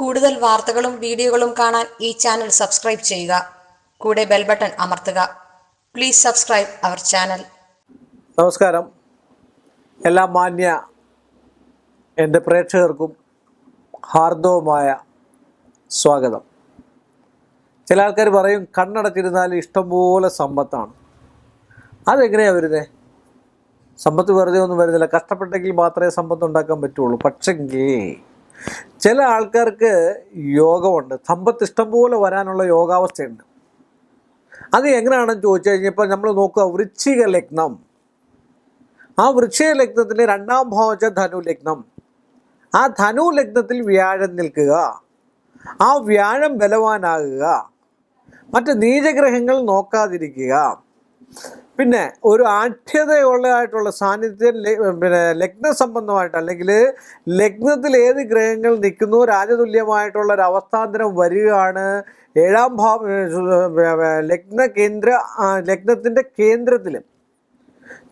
കൂടുതൽ വാർത്തകളും വീഡിയോകളും കാണാൻ ഈ ചാനൽ സബ്സ്ക്രൈബ് ചെയ്യുക. കൂടെ ബെൽ ബട്ടൺ അമർത്തുക. Please subscribe our channel. നമസ്കാരം. എല്ലാ മാന്യ എന്റെ പ്രേക്ഷകർക്കും ഹാർദവുമായ സ്വാഗതം. ചില ആൾക്കാർ പറയും കണ്ണടച്ചിരുന്നാൽ ഇഷ്ടംപോലെ സമ്പത്താണ്. അതെങ്ങനെയാണ് വരുന്നത് സമ്പത്ത് വെറുതെ ഒന്നും വരുന്നില്ല. കഷ്ടപ്പെട്ടെങ്കിൽ മാത്രമേ സമ്പത്ത് ഉണ്ടാക്കാൻ പറ്റുള്ളൂ. പക്ഷെങ്കിൽ ചില ആൾക്കാർക്ക് യോഗമുണ്ട്. സമ്പത്ത് ഇഷ്ടംപോലെ വരാനുള്ള യോഗാവസ്ഥയുണ്ട്. അത് എങ്ങനെയാണെന്ന് ചോദിച്ചു കഴിഞ്ഞപ്പോൾ നമ്മൾ നോക്കുക വൃശ്ചിക ലഗ്നം. ആ വൃശ്ചിക ലഗ്നത്തിലെ രണ്ടാം ഭാവം വെച്ചാൽ ധനു ലഗ്നം. ആ ധനു ലഗ്നത്തിൽ വ്യാഴം നിൽക്കുക. ആ വ്യാഴം ബലവാനാകുക. മറ്റ് നീചഗ്രഹങ്ങൾ നോക്കാതിരിക്കുക. പിന്നെ ഒരു ആഠ്യതയുള്ളതായിട്ടുള്ള സാന്നിധ്യം പിന്നെ ലഗ്ന സംബന്ധമായിട്ട് അല്ലെങ്കിൽ ലഗ്നത്തിൽ ഏത് ഗ്രഹങ്ങൾ നിൽക്കുന്നു രാജതുല്യമായിട്ടുള്ള ഒരു അവസ്ഥാന്തരം വരികയാണ് ഏഴാം ഭാവം ലഗ്ന കേന്ദ്ര ലഗ്നത്തിന്റെ കേന്ദ്രത്തിൽ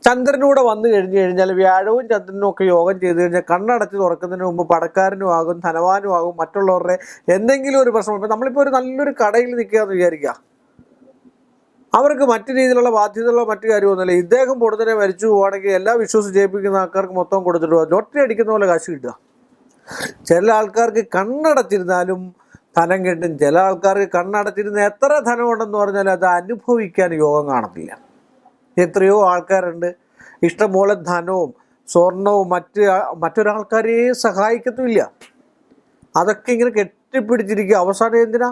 ചന്ദ്രനൂടെ വന്നു കഴിഞ്ഞു കഴിഞ്ഞാൽ വ്യാഴവും ചന്ദ്രനും ഒക്കെ യോഗം ചെയ്തു കഴിഞ്ഞാൽ കണ്ണടച്ച് തുറക്കുന്നതിന് മുമ്പ് പടക്കാരനും ആകും ധനവാനും ആകും മറ്റുള്ളവരുടെ എന്തെങ്കിലും ഒരു പ്രശ്നം. ഇപ്പം നമ്മളിപ്പോൾ ഒരു നല്ലൊരു കടയിൽ നിൽക്കുക എന്ന് വിചാരിക്കുക. അവർക്ക് മറ്റു രീതിയിലുള്ള ബാധ്യതകളോ മറ്റു കാര്യമൊന്നുമില്ല. ഇദ്ദേഹം പൊടുത്തനെ മരിച്ചു പോവുകയാണെങ്കിൽ എല്ലാ വിശ്വസ് ജയിപ്പിക്കുന്ന ആൾക്കാർക്ക് മൊത്തം കൊടുത്തിട്ട് ലോട്ടറി അടിക്കുന്ന പോലെ കാശ് കിട്ടുക. ചില ആൾക്കാർക്ക് കണ്ണടച്ചിരുന്നാലും ധനം കിട്ടും. ചില ആൾക്കാർക്ക് കണ്ണടച്ചിരുന്ന എത്ര ധനം ഉണ്ടെന്ന് പറഞ്ഞാൽ അത് അനുഭവിക്കാൻ യോഗം കാണത്തില്ല. എത്രയോ ആൾക്കാരുണ്ട്. ഇഷ്ടംപോലെ ധനവും സ്വർണവും മറ്റ് മറ്റൊരാൾക്കാരെയും സഹായിക്കത്തുമില്ല. അതൊക്കെ ഇങ്ങനെ കെട്ടിപ്പിടിച്ചിരിക്കുക. അവസാനം എന്തിനാ?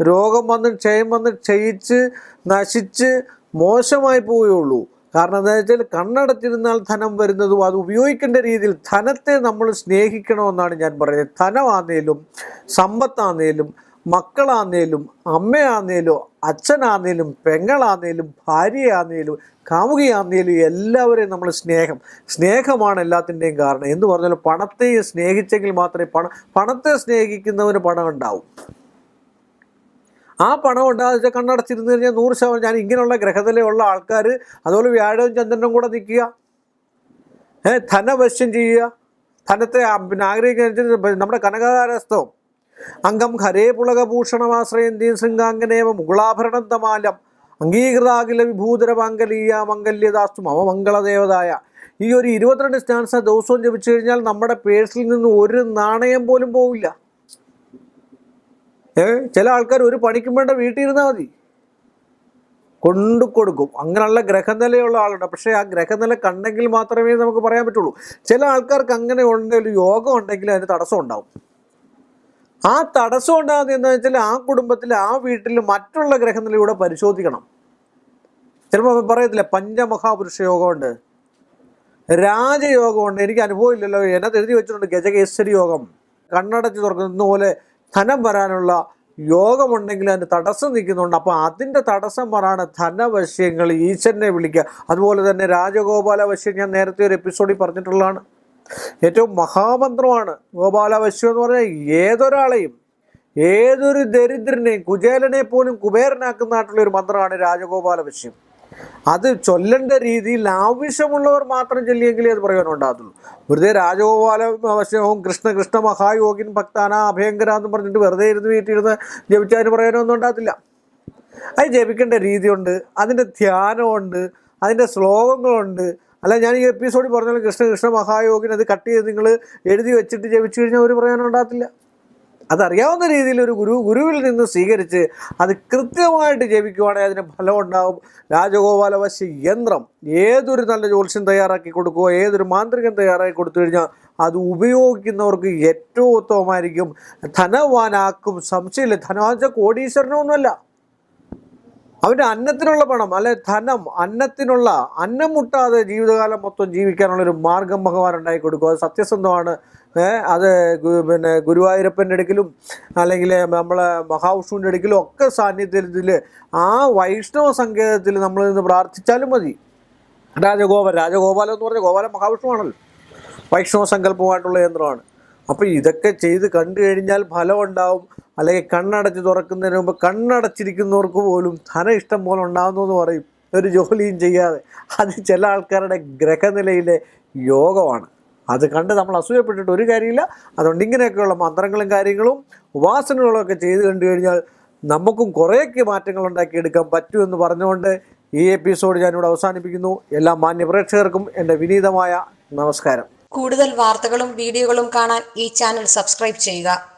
രോഗം വന്ന് ക്ഷയം വന്ന് ക്ഷയിച്ച് നശിച്ച് മോശമായി പോവുകയുള്ളൂ. കാരണം എന്താ വെച്ചാൽ കണ്ണടച്ചിരുന്നാൽ ധനം വരുന്നതും അത് ഉപയോഗിക്കേണ്ട രീതിയിൽ ധനത്തെ നമ്മൾ സ്നേഹിക്കണമെന്നാണ് ഞാൻ പറയുന്നത്. ധനമാന്നേലും സമ്പത്താന്നേലും മക്കളാന്നേലും അമ്മയാന്നേലും അച്ഛനാന്നേലും പെങ്ങളാന്നേലും ഭാര്യയാന്നേലും കാമുകിയാന്നേലും എല്ലാവരെയും നമ്മൾ സ്നേഹം. സ്നേഹമാണ് എല്ലാത്തിന്റെയും കാരണം. എന്ന് പറഞ്ഞാൽ പണത്തെ സ്നേഹിച്ചെങ്കിൽ മാത്രമേ പണം പണത്തെ സ്നേഹിക്കുന്നവന് പണം ഉണ്ടാവും. ആ പണം ഉണ്ടാകുന്ന കണ്ണടച്ചിരുന്ന് കഴിഞ്ഞാൽ നൂറ് ശതമാനം ഞാൻ ഇങ്ങനെയുള്ള ഗ്രഹത്തിലുള്ള ആൾക്കാർ അതുപോലെ വ്യാഴവും ചന്ദ്രനും കൂടെ നിൽക്കുക. ഏഹ് ധനവശ്യം ചെയ്യുക. ധനത്തെ പിന്നെ ആഗ്രഹിക്കുന്ന നമ്മുടെ കനകാരസ്ഥവും അംഗം ഹരേ പുളകഭൂഷണമാശ്രയന്തീം ശൃംഗാംഗനേവ മുകുളാഭരണം തമാലം. അംഗീകൃതാകില വിഭൂതര മാംഗലീയ മംഗല്യദാസ്തു മംഗളദേവതായ. ഈ ഒരു ഇരുപത്തിരണ്ട് സ്റ്റാൻസ ദിവസവും ജപിച്ചു കഴിഞ്ഞാൽ നമ്മുടെ പേഴ്സിൽ നിന്ന് ഒരു നാണയം പോലും പോവില്ല. ചില ആൾക്കാർ ഒരു പണിക്കും വേണ്ട വീട്ടിൽ ഇരുന്നാൽ മതി. കൊണ്ടു കൊടുക്കും അങ്ങനെയുള്ള ഗ്രഹനിലയുള്ള ആളുണ്ട്. പക്ഷേ ആ ഗ്രഹനില കണ്ടെങ്കിൽ മാത്രമേ നമുക്ക് പറയാൻ പറ്റുള്ളൂ. ചില ആൾക്കാർക്ക് അങ്ങനെ ഉണ്ടെങ്കിൽ യോഗം ഉണ്ടെങ്കിൽ അതിന് തടസ്സം ഉണ്ടാവും. ആ തടസ്സം ഉണ്ടാകുന്നത് എന്താ വെച്ചാൽ ആ കുടുംബത്തിൽ ആ വീട്ടിൽ മറ്റുള്ള ഗ്രഹനിലയൂടെ പരിശോധിക്കണം. ചിലപ്പോൾ പറയത്തില്ല പഞ്ചമഹാപുരുഷ യോഗമുണ്ട്. രാജയോഗമുണ്ട്. എനിക്ക് അനുഭവം ഇല്ലല്ലോ. എന്നത് എഴുതി വെച്ചിട്ടുണ്ട് ഗജകേശ്വരി യോഗം. കണ്ണടച്ച് തുറക്കുന്ന പോലെ ധനം വരാനുള്ള യോഗമുണ്ടെങ്കിൽ അതിന് തടസ്സം നിൽക്കുന്നുണ്ട്. അപ്പോൾ അതിന്റെ തടസ്സം പറയാണ് ധനവശ്യങ്ങൾ ഈശ്വരനെ വിളിക്കുക. അതുപോലെ തന്നെ രാജഗോപാലവശ്യം ഞാൻ നേരത്തെ ഒരു എപ്പിസോഡിൽ പറഞ്ഞിട്ടുള്ളതാണ്. ഏറ്റവും മഹാമന്ത്രമാണ് ഗോപാലവശ്യം എന്ന് പറഞ്ഞാൽ ഏതൊരാളെയും ഏതൊരു ദരിദ്രനെയും കുചേലനെ പോലും കുബേരനാക്കുന്നതായിട്ടുള്ള ഒരു മന്ത്രമാണ് രാജഗോപാലവശ്യം. അത് ചൊല്ലേണ്ട രീതിയിൽ ആവശ്യമുള്ളവർ മാത്രം ചൊല്ലിയെങ്കിലേ അത് പ്രയോജനമുണ്ടാകത്തുള്ളൂ വെറുതെ രാജഗോപാല ആവശ്യവും കൃഷ്ണ കൃഷ്ണ മഹായോഗിൻ ഭക്താന അഭയങ്കര എന്ന് പറഞ്ഞിട്ട് വെറുതെ ഇരുന്ന് വീട്ടിലിരുന്ന് ജപിച്ചതിന് പ്രയോജനമൊന്നും ഉണ്ടാകത്തില്ല. അത് ജപിക്കേണ്ട രീതിയുണ്ട് അതിന്റെ ധ്യാനമുണ്ട് അതിന്റെ ശ്ലോകങ്ങളുണ്ട്. അല്ല ഞാൻ ഈ എപ്പിസോഡിൽ പറഞ്ഞാൽ കൃഷ്ണ കൃഷ്ണ മഹായോഗിൻ അത് കട്ട് ചെയ്ത് നിങ്ങൾ എഴുതി വെച്ചിട്ട് ജപിച്ചു കഴിഞ്ഞാൽ ഒരു പ്രയോജനം ഉണ്ടാകത്തില്ല. അതറിയാവുന്ന രീതിയിൽ ഒരു ഗുരു ഗുരുവിൽ നിന്ന് സ്വീകരിച്ച് അത് കൃത്യമായിട്ട് ജപിക്കുവാണെങ്കിൽ അതിന് ഫലം ഉണ്ടാകും രാജഗോപാലവശ്യ യന്ത്രം ഏതൊരു നല്ല ജ്യോത്സ്യം തയ്യാറാക്കി കൊടുക്കുക ഏതൊരു മാന്ത്രികം തയ്യാറാക്കി കൊടുത്തു കഴിഞ്ഞാൽ അത് ഉപയോഗിക്കുന്നവർക്ക് ഏറ്റവും ഉത്തമമായിരിക്കും. ധനവാനാക്കും സംശയമില്ല. ധനവാൻ കോടീശ്വരനൊന്നുമല്ല. അവന്റെ അന്നത്തിനുള്ള പണം അല്ലെ ധനം അന്നത്തിനുള്ള അന്നം മുട്ടാതെ ജീവിതകാലം മൊത്തം ജീവിക്കാനുള്ളൊരു മാർഗം ഭഗവാൻ ഉണ്ടാക്കി കൊടുക്കും. അത് സത്യസന്ധമാണ്. അത് പിന്നെ ഗുരുവായൂരപ്പന്റെ അടുക്കലും അല്ലെങ്കിൽ നമ്മളെ മഹാവിഷ്ണുവിന്റെ അടുക്കലും ഒക്കെ സാന്നിധ്യത്തിൽ ആ വൈഷ്ണവ സങ്കേതത്തിൽ നമ്മൾ നിന്ന് പ്രാർത്ഥിച്ചാലും മതി. രാജഗോപാൽ രാജഗോപാലം എന്ന് പറഞ്ഞാൽ ഗോപാലൻ മഹാവിഷ്ണുവാണല്ലോ. വൈഷ്ണവ സങ്കല്പമായിട്ടുള്ള യന്ത്രമാണ്. അപ്പോൾ ഇതൊക്കെ ചെയ്ത് കണ്ടു കഴിഞ്ഞാൽ ഫലം ഉണ്ടാവും. അല്ലെങ്കിൽ കണ്ണടച്ച് തുറക്കുന്നതിന് മുമ്പ് കണ്ണടച്ചിരിക്കുന്നവർക്ക് പോലും ധനം ഇഷ്ടം പോലെ ഉണ്ടാകുന്നു എന്ന് പറയും. ഒരു ജോലിയും ചെയ്യാതെ. അത് ചില ആൾക്കാരുടെ ഗ്രഹനിലയിലെ യോഗമാണ്. അത് കണ്ട് നമ്മൾ അസൂയപ്പെട്ടിട്ട് ഒരു കാര്യമില്ല. അതുകൊണ്ട് ഇങ്ങനെയൊക്കെയുള്ള മന്ത്രങ്ങളും കാര്യങ്ങളും ഉപാസനകളും ഒക്കെ ചെയ്ത് കണ്ടു കഴിഞ്ഞാൽ നമുക്കും കുറേയൊക്കെ മാറ്റങ്ങൾ ഉണ്ടാക്കിയെടുക്കാൻ പറ്റുമെന്ന് പറഞ്ഞുകൊണ്ട് ഈ എപ്പിസോഡ് ഞാനിവിടെ അവസാനിപ്പിക്കുന്നു. എല്ലാ മാന്യ പ്രേക്ഷകർക്കും എന്റെ വിനീതമായ നമസ്കാരം. കൂടുതൽ വാർത്തകളും വീഡിയോകളും കാണാൻ ഈ ചാനൽ സബ്സ്ക്രൈബ് ചെയ്യുക.